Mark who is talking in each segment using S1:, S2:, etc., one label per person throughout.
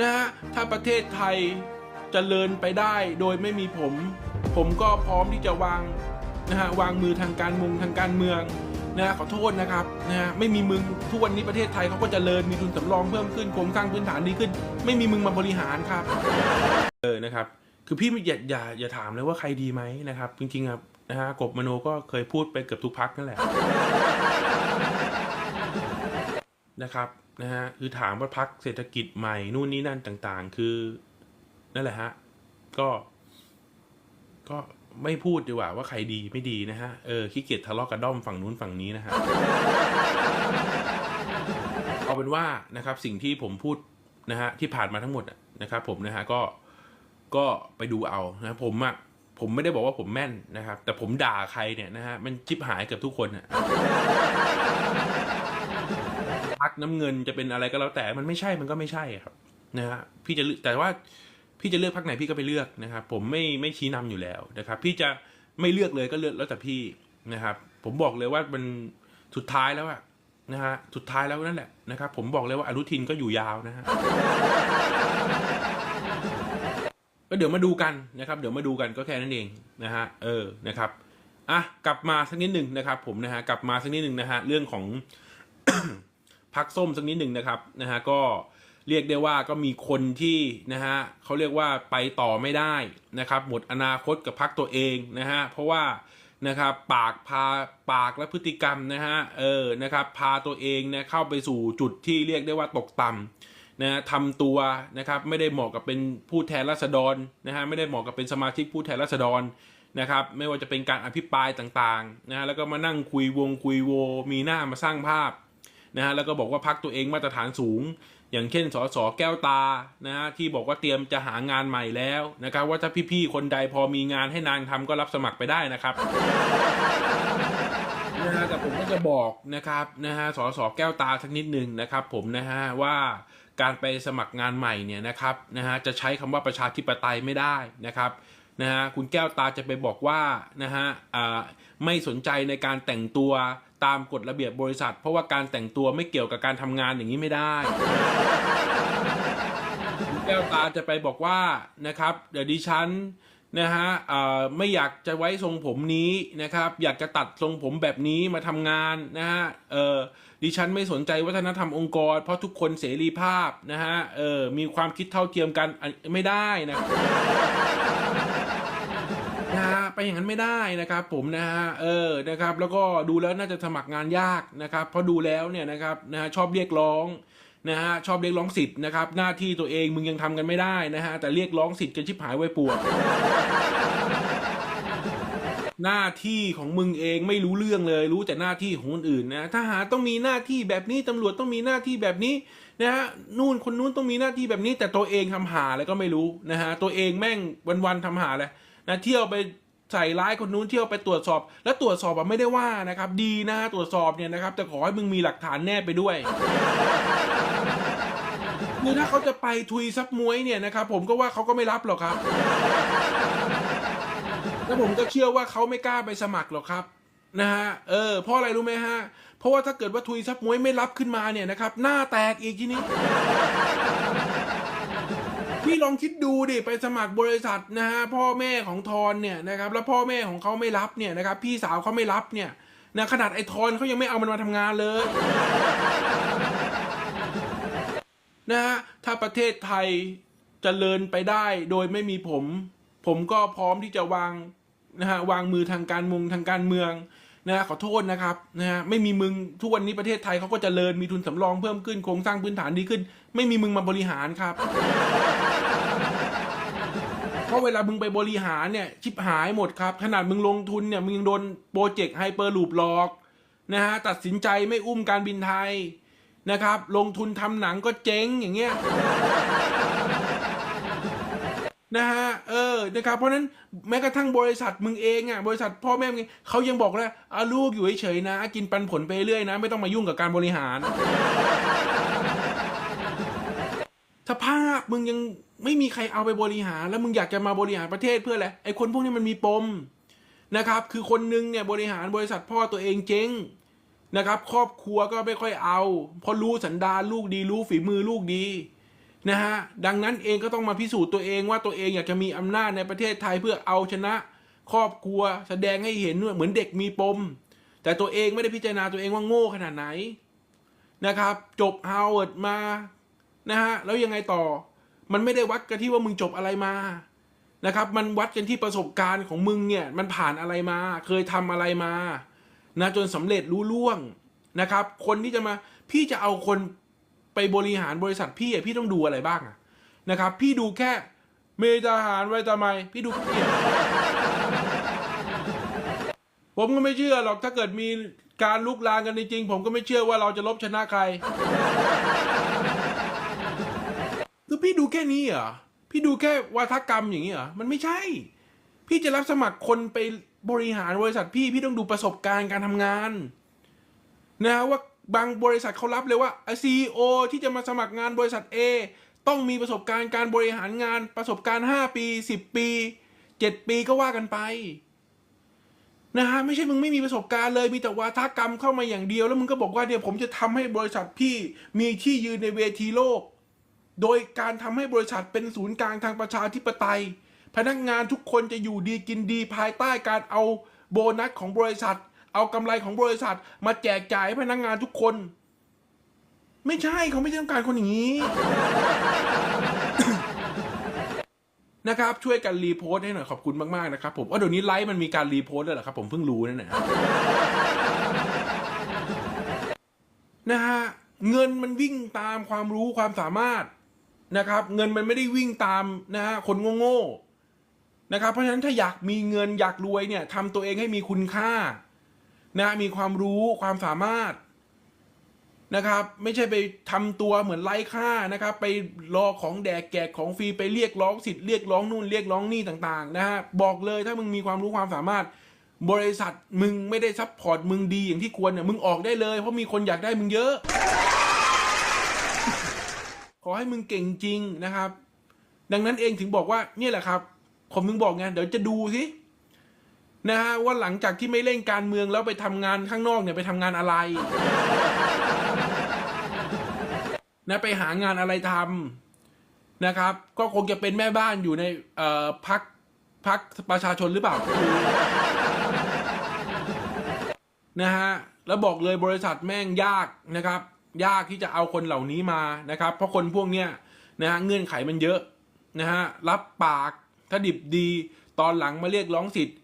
S1: นะฮะถ้าประเทศไทยจเจริญไปได้โดยไม่มีผม ผมก็พร้อมที่จะวางนะฮะวางมือทางการมืองทางการเมืองนะฮะขอโทษนะครับนะฮะไม่มีมึงทุกวันนี้ประเทศไทยเขาก็จเจริญมีทุนสำรองเพิ่มขึ้นโครงสร้างพื้นฐานดีขึ้น ไม่มีมึงมาบริหารครับเออนะครับคือพี่อย่าอย่าอย่าถามเลยว่าใครดีไหมนะครับ จริงๆครับนะฮะกบมโนก็เคยพูดไปเกือบทุกพักนั่นแหละนะครับ นะฮะคือถามว่าพักเศรษฐกิจใหม่นู่นนี่นั่นต่างๆ คือนั่นแหละฮะก็ ก็ไม่พูดดีกว่าว่าใครดีไม่ดีนะฮะเออขี้เกียจทะเลาะกับด้อมฝั่งนู้นฝั่งนี้นะฮะเอาเป็นว่านะครับสิ่งที่ผมพูดนะฮะที่ผ่านมาทั้งหมดนะครับ ผมนะฮะก็ก็ไปดูเอานะผมอะผมไม่ได้บอกว่าผมแม่นนะครับ แต่ผมด่าใครเนี่ยนะฮะมันจิบหายเกับทุกคนอะ พักน้ำเงินจะเป็นอะไรก็แล้วแต่มันไม่ใช่มันก็ไม่ใช่ครับนะฮะพี่จะเลือกแต่ว่าพี่จะเลือกพักไหนพี่ก็ไปเลือกนะครับ ผมไม่ไม่ชี้นำอยู่แล้วนะครับ พี่จะไม่เลือกเลยก็เลือกแล้วแต่พี่นะครับ ผมบอกเลยว่ามันสุดท้ายแล้วอะนะฮะสุดท้ายแล้วนั่นแหละนะครับ ผมบอกเลยว่าอนุทินก็อยู่ยาวนะฮะก็เดี๋ยวมาดูกันนะครับ เดี๋ยวมาดูกันก็แค่นั้นเองนะฮะเออนะครับอะกลับมาสักนิดหนึ่งนะครับ ผมนะฮะกลับมาสักนิดหนึ่งนะฮะเรื่องของ พักส้มสักนิดหนึ่งนะครับนะฮะก็เรียกได้ว่าก็มีคนที่นะฮะเขาเรียกว่าไปต่อไม่ได้นะครับ หมดอนาคตกับพักตัวเองนะฮะเพราะว่านะครับปากพาปากและพฤติกรรมนะฮะเออนะครับพาตัวเองเนี่ยเข้าไปสู่จุดที่เรียกได้ว่าตกต่ำนะฮะทำตัวนะครับไม่ได้เหมาะกับเป็นผู้แทนราษฎรนะฮะไม่ได้เหมาะกับเป็นสมาชิกผู้แทนราษฎรนะครับไม่ว่าจะเป็นการอภิปรายต่างๆนะฮะแล้วก็มานั่งคุยวงคุยโว มีหน้ามาสร้างภาพ นะฮะแล้วก็บอกว่าพักตัวเองมาตรฐานสูง อย่างเช่นสสแก้วตานะฮะที่บอกว่าเตรียมจะหางานใหม่แล้วนะครับว่าถ้าพี่ๆคนใดพอมีงานให้นางทำก็รับสมัครไปได้นะครับนะฮะแต่ผมก็จะบอกนะครับนะฮะสสแก้วตาสักนิดหนึ่งนะครับ ผมนะฮะว่าการไปสมัครงานใหม่เนี่ยนะครับนะฮะจะใช้คำว่าประชาธิปไตยไม่ได้นะครับนะฮะคุณแก้วตาจะไปบอกว่านะฮะอ่าไม่สนใจในการแต่งตัว ตามกฎระเบียบบริษัท เพราะว่าการแต่งตัวไม่เกี่ยวกับการทำงานอย่างนี้ไม่ได้แก้วตาจะไปบอกว่านะครับ เดี๋ยวดิฉันนะฮะเออไม่อยากจะไว้ทรงผมนี้นะครับ อยากจะตัดทรงผมแบบนี้มาทำงานนะฮะเออดิฉันไม่สนใจวัฒนธรรมองค์กร เพราะทุกคนเสรีภาพนะฮะเออมีความคิดเท่าเทียมกันไม่ได้นะนะฮะ ไปอย่างนั้นไม่ได้นะครับ ผมนะฮะเออนะครับ แล้วก็ดูแล้วน่าจะสมัครงานยากนะครับเพราะดูแล้วเนี่ยนะครับนะฮะชอบเรียกร้องนะฮะชอบเรียกร้องสิทธิ์นะครับหน้าที่ตัวเองมึงยังทำกันไม่ได้นะฮะแต่เรียกร้องสิทธิ์กันชิบหายไว้ปวดหน้าที่ของมึงเองไม่รู้เรื่องเลยรู้แต่หน้าที่ของคนอื่นนะทหารต้องมีหน้าที่แบบนี้ตำรวจต้องมีหน้าที่แบบนี้นะฮะนู่นคนนู้นต้องมีหน้าที่แบบนี้ แต่ตัวเองทำหาอะไรก็ไม่รู้นะฮะตัวเองแม่งวันๆทำหาอะไรนะเที่ยวไป ใส่ร้ายคนนู้นเที่ยวไปตรวจสอบ แล้วตรวจสอบอะไม่ได้ว่านะครับ ดีนะฮะตรวจสอบเนี่ยนะครับแต่ขอให้มึงมีหลักฐานแนบไปด้วยคือถ้าเขาจะไปทุยซับมวยเนี่ยนะครับผมก็ว่าเขาก็ไม่รับหรอกครับแล้วผมก็เชื่อว่าเขาไม่กล้าไปสมัครหรอกครับนะฮะเออเพราะอะไรรู้ไหมฮะเพราะว่าถ้าเกิดว่าทุยซับมวยไม่รับขึ้นมาเนี่ยนะครับหน้าแตกอีกทีนี้ พี่ลองคิดดูดิไปสมัครบริษัทนะฮะพ่อแม่ของทอนเนี่ยนะครับแล้วพ่อแม่ของเขาไม่รับเนี่ยนะครับพี่สาวเขาไม่รับเนี่ยนะขนาดไอ้ทอนเขายังไม่เอามันมาทำงานเลยนะฮะถ้าประเทศไทยจเจริญไปได้โดยไม่มีผม ผมก็พร้อมที่จะวางนะฮะวางมือทางการเมืองทางการเมือง นะขอโทษนะครับนะฮะไม่มีมึงทุกวันนี้ประเทศไทยเขาก็จเจริญมีทุนสำรองเพิ่มขึ้นโครงสร้างพื้นฐานดีขึ้น ไม่มีมึงมาบริหารครับเพราะเวลามึงไปบริหารเนี่ยชิบหายหมดครับ ขนาดมึงลงทุนเนี่ยมึงยังโดนโปรเจกต์ไฮเปอร์ลูปหลอกนะฮะตัดสินใจไม่อุ้มการบินไทยนะครับ ลงทุนทำหนังก็เจ๊งอย่างเงี้ย นะฮะเออนะครับเพราะนั้นแม้กระทั่งบริษัทมึงเองอะบริษัทพ่อแม่มึงเขายังบอกเลยอาลูกอยู่เฉยๆนะ กินปันผลไปเรื่อยนะ ไม่ต้องมายุ่งกับการบริหารสภาพมึงยังไม่มีใครเอาไปบริหาร แล้วมึงอยากจะมาบริหารประเทศเพื่ออะไรไอ้คนพวกนี้มันมีปมนะครับ คือคนนึงเนี่ยบริหารบริษัทพ่อตัวเองเจ๊งนะครับ ครอบครัวก็ไม่ค่อยเอาเพราะรู้สันดานลูกดีรู้ฝีมือลูกดี นะฮะดังนั้นเองก็ต้องมาพิสูจน์ตัวเองว่าตัวเองอยากจะมีอำนาจในประเทศไทยเพื่อเอาชนะ ครอบครัวแสดงให้เห็นว่าเหมือนเด็กมีปม แต่ตัวเองไม่ได้พิจารณาตัวเองว่าโง่ขนาดไหนนะครับ จบฮาร์วาร์ดมานะฮะแล้วยังไงต่อ มันไม่ได้วัดกันที่ว่ามึงจบอะไรมานะครับ มันวัดกันที่ประสบการณ์ของมึงเนี่ย มันผ่านอะไรมา เคยทำอะไรมานะจนสำเร็จรู้ล่วงนะครับ คนที่จะมาพี่จะเอาคน ไปบริหารบริษัทพี่อะพี่ต้องดูอะไรบ้างอะนะครับ พี่ดูแค่เมทหารไว้ทำไม พี่ดูแค่เกียผมก็ไม่เชื่อหรอกถ้าเกิดมีการลุกลามกันจริงๆผมก็ไม่เชื่อว่าเราจะลบชนะใครคือพี่ดูแค่นี้เหรอพี่ดูแค่วาทกรรมอย่างนี้เหรอมันไม่ใช่ พี่จะรับสมัครคนไปบริหารบริษัทพี่พี่ต้องดูประสบการณ์การทำงาน นะว่า บางบริษัทเขารับเลยว่าซีโอที่จะมาสมัครงานบริษัท A ต้องมีประสบการณ์การบริหารงานประสบการณ์ 5 ปี 10 ปี 7 ปีก็ว่ากันไปนะฮะไม่ใช่มึงไม่มีประสบการณ์เลยมีแต่วาทกรรมเข้ามาอย่างเดียว แล้วมึงก็บอกว่าเดี๋ยวผมจะทำให้บริษัทพี่มีที่ยืนในเวทีโลก โดยการทำให้บริษัทเป็นศูนย์กลางทางประชาธิปไตย พนักงานทุกคนจะอยู่ดีกินดีภายใต้การเอาโบนัสของบริษัท เอากำไรของบริษัท มาแจกจ่ายให้พนักงานทุกคน ไม่ใช่เขาไม่ต้องการคนอย่างนี้ นะครับ ช่วยกันรีโพสต์ให้หน่อยขอบคุณมากๆนะครับ ผมว่าเดี๋ยวนี้ไลฟ์มันมีการรีโพสต์ด้วยเหรอครับ ผมเพิ่งรู้นั่นแหละนะฮะเงินมันวิ่งตามความรู้ความสามารถนะครับ เงินมันไม่ได้วิ่งตามนะฮะคนโง่ๆนะครับ เพราะฉะนั้นถ้าอยากมีเงินอยากรวยเนี่ยทำตัวเองให้มีคุณค่า นะมีความรู้ความสามารถนะครับ ไม่ใช่ไปทำตัวเหมือนไร้ค่านะครับ ไปรอของแดกแจกของฟรีไปเรียกร้องสิทธิ์เรียกร้องนู่นเรียกร้องนี่ต่างๆนะฮะบอกเลยถ้ามึงมีความรู้ความสามารถ บริษัทมึงไม่ได้ซัพพอร์ตมึงดีอย่างที่ควรเนี่ยมึงออกได้เลย เพราะมีคนอยากได้มึงเยอะ ขอให้มึงเก่งจริงนะครับ ดังนั้นเองถึงบอกว่าเนี่ยแหละครับ ผมถึงบอกไงเดี๋ยวจะดูสิ นะฮะว่าหลังจากที่ไม่เล่นการเมืองแล้วไปทำงานข้างนอกเนี่ยไปทำงานอะไร นะไปหางานอะไรทำนะครับ ก็คงจะเป็นแม่บ้านอยู่ในเอ่อพักพักประชาชนหรือเปล่านะฮะแล้วบอกเลยบริษัทแม่งยากนะครับ ยากที่จะเอาคนเหล่านี้มานะครับ เพราะคนพวกเนี้ยนะฮะเงื่อนไขมันเยอะนะฮะรับปากถ้าดิบดีตอนหลังมาเรียกร้องสิทธิ์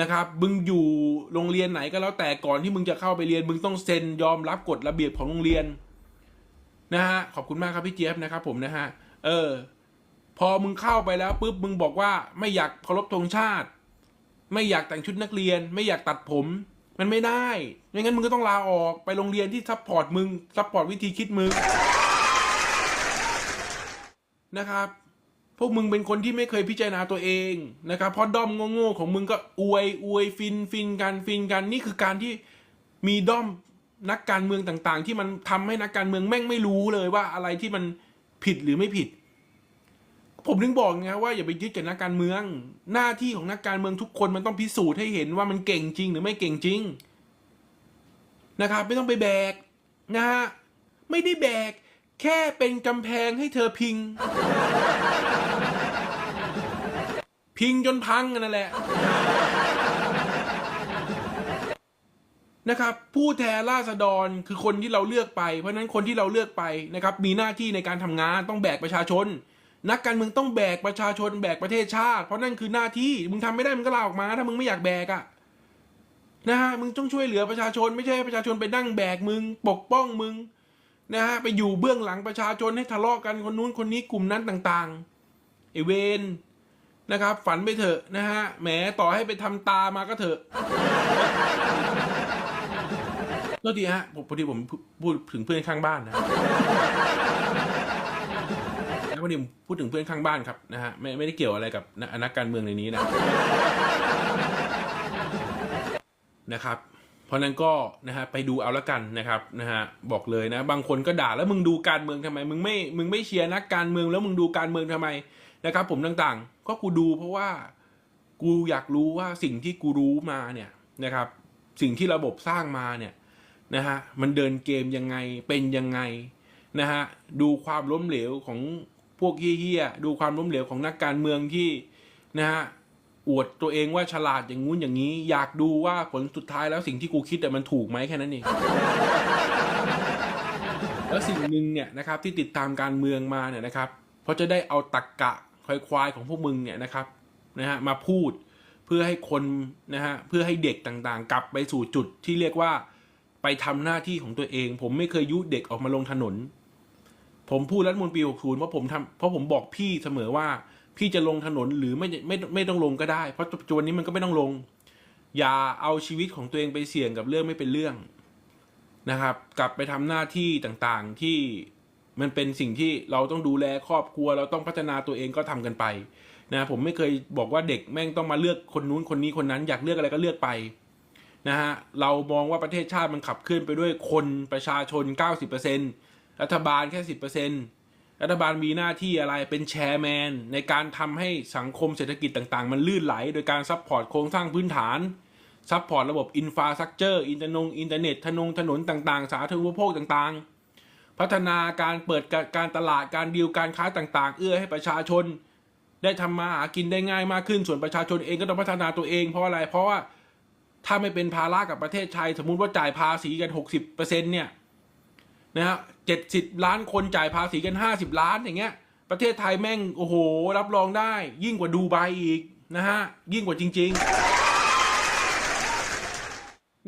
S1: นะครับ มึงอยู่โรงเรียนไหนก็แล้วแต่ก่อนที่มึงจะเข้าไปเรียน มึงต้องเซ็นยอมรับกฎระเบียบของโรงเรียนนะฮะขอบคุณมากครับพี่เจี๊ยบนะครับ ผมนะฮะเออ พอมึงเข้าไปแล้วปุ๊บมึงบอกว่าไม่อยากเคารพธงชาติ ไม่อยากแต่งชุดนักเรียน ไม่อยากตัดผม มันไม่ได้ไม่งั้นมึงก็ต้องลาออกไปโรงเรียนที่ซัพพอร์ตมึงซัพพอร์ตวิธีคิดมึงนะครับ พวกมึงเป็นคนที่ไม่เคยพิจารณาตัวเองนะครับเพราะด้อมโง่ๆของมึงก็อวยอวยฟินฟินกันฟินกันนี่คือการที่มีด้อมนักการเมืองต่างๆ ที่มันทำให้นักการเมืองแม่งไม่รู้เลยว่าอะไรที่มันผิดหรือไม่ผิด ผมถึงบอกไงว่าอย่าไปยึดกับนักการเมือง หน้าที่ของนักการเมืองทุกคนมันต้องพิสูจน์ให้เห็นว่ามันเก่งจริงหรือไม่เก่งจริงนะครับ ไม่ต้องไปแบกนะฮะไม่ได้แบก แค่เป็นกำแพงให้เธอพิง พิงจนพังกันนั่นแหละนะครับผู้แทนราษฎรคือคนที่เราเลือกไป เพราะนั้นคนที่เราเลือกไปนะครับมีหน้าที่ในการทำงานต้องแบกประชาชน นักการเมืองต้องแบกประชาชน แบกประเทศชาติ เพราะนั่นคือหน้าที่มึงทำไม่ได้มึงก็ลาออกมา ถ้ามึงไม่อยากแบกอะนะฮะมึงต้องช่วยเหลือประชาชน ไม่ใช่ให้ประชาชนไปนั่งแบกมึง ปกป้องมึงนะฮะไปอยู่เบื้องหลังประชาชนให้ทะเลาะกันคนนู้นคนนี้กลุ่มนั้นต่างๆไอเวน นะครับ ฝันไปเถอะนะฮะแหมต่อให้ไปทำตามาก็เถอะโทษทีฮะผมพอดีผมพูดถึงเพื่อนข้างบ้านนะแล้วพอดีผมพูดถึงเพื่อนข้างบ้านครับนะฮะไม่ไม่ได้เกี่ยวอะไรกับนักนักการเมืองในนี้นะนะครับ เพราะนั้นก็นะฮะไปดูเอาละกันนะครับนะฮะบอกเลยนะ บางคนก็ด่าแล้วมึงดูการเมืองทำไม มึงไม่มึงไม่เชียร์นักการเมืองแล้วมึงดูการเมืองทำไม นะครับ ผมต่างๆ ก็กูดูเพราะว่ากูอยากรู้ว่าสิ่งที่กูรู้มาเนี่ยนะครับ สิ่งที่ระบบสร้างมาเนี่ยนะฮะมันเดินเกมยังไงเป็นยังไงนะฮะดูความล้มเหลวของพวกเฮี้ยๆดูความล้มเหลวของนักการเมืองที่นะฮะอวดตัวเองว่าฉลาดอย่างงู้นอย่างนี้ อยากดูว่าผลสุดท้ายแล้วสิ่งที่กูคิดแต่มันถูกไหมแค่นั้นเองแล้วสิ่งหนึ่งเนี่ยนะครับที่ติดตามการเมืองมาเนี่ยนะครับเพราะจะได้เอาตักกะ ควายๆของพวกมึงเนี่ยนะครับนะฮะมาพูดเพื่อให้คนนะฮะเพื่อให้เด็กต่างๆ กลับไปสู่จุดที่เรียกว่าไปทำหน้าที่ของตัวเอง ผมไม่เคยยุเด็กออกมาลงถนน ผมพูดรัฐมนตรี60เพราะผมทำเพราะผมบอกพี่เสมอว่า พี่จะลงถนนหรือไม่ไม่ไม่ต้องลงก็ได้ เพราะปัจจุบันนี้มันก็ไม่ต้องลง อย่าเอาชีวิตของตัวเองไปเสี่ยงกับเรื่องไม่เป็นเรื่องนะครับ กลับไปทำหน้าที่ต่างๆที่ มันเป็นสิ่งที่เราต้องดูแลครอบครัว เราต้องพัฒนาตัวเองก็ทำกันไปนะผมไม่เคยบอกว่าเด็กแม่งต้องมาเลือกคนนู้นคนนี้คนนั้น อยากเลือกอะไรก็เลือกไปนะฮะเรามองว่าประเทศชาติมันขับเคลื่อนไปด้วยคนประชาชน 90%รัฐบาลแค่ 10%รัฐบาลมีหน้าที่อะไรเป็นแชร์แมน ในการทำให้สังคมเศรษฐกิจต่างๆ มันลื่นไหล โดยการซัพพอร์ตโครงสร้างพื้นฐานซัพพอร์ตระบบอินฟราสตรักเจอร์อินเทอร์นงอินเทอร์เน็ตถนนถนนต่างๆ สาธารณูปโภคต่างๆ พัฒนาการเปิดการตลาดการดีลการค้าต่างๆ เอื้อให้ประชาชน ได้ทำมาหากินได้ง่ายมากขึ้นส่วนประชาชนเองก็ต้องพัฒนาตัวเองเพราะอะไรเพราะว่าถ้าไม่เป็นภาระกับประเทศไทยสมมุติว่าจ่ายภาษีกัน 60%เนี่ยนะฮะเจ็ดสิบล้านคนจ่ายภาษีกัน 50 ล้านอย่างเงี้ย ประเทศไทยแม่งโอ้โห รับรองได้ ยิ่งกว่าดูไบอีกนะฮะยิ่งกว่าจริง ๆ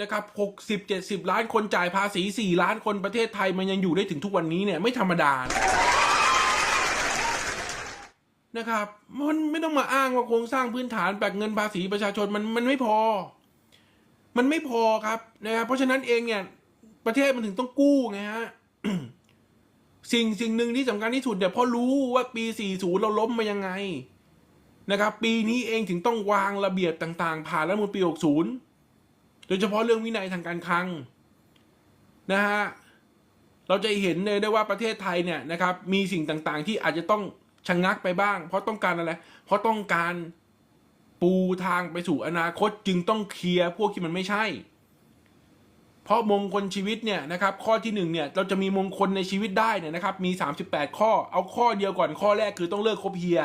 S1: นะครับหกสิบเจ็ดสิบล้านคนจ่ายภาษีสี่ล้านคนประเทศไทยมันยังอยู่ได้ถึงทุกวันนี้เนี่ยไม่ธรรมดานะครับ มันไม่ต้องมาอ้างว่าโครงสร้างพื้นฐานแบกเงินภาษีประชาชนมันมันไม่พอ มันไม่พอครับนะครับเพราะฉะนั้นเองเนี่ย ประเทศมันถึงต้องกู้ไงฮะสิ่งสิ่งหนึ่งที่สำคัญที่สุดเนี่ยพราะรู้ว่าปี 40 เราล้มมายังไงนะครับ ปีนี้เองถึงต้องวางระเบียบต่าง ๆ ผ่านรัฐมนูลปี60 โดยเฉพาะเรื่องวินัยทางการคลังนะฮะเราจะเห็นเลยได้ว่าประเทศไทยเนี่ยนะครับมีสิ่งต่างๆ ที่อาจจะต้องชะงงักไปบ้าง เพราะต้องการอะไร เพราะต้องการปูทางไปสู่อนาคตจึงต้องเคลียร์พวกที่มันไม่ใช่ เพราะมงคลชีวิตเนี่ยนะครับข้อที่หนึ่งเนี่ยเราจะมีมงคลในชีวิตได้เนี่ยนะครับมี 38 ข้อเอาข้อเดียวก่อนข้อแรกคือต้องเลิกคบเฮีย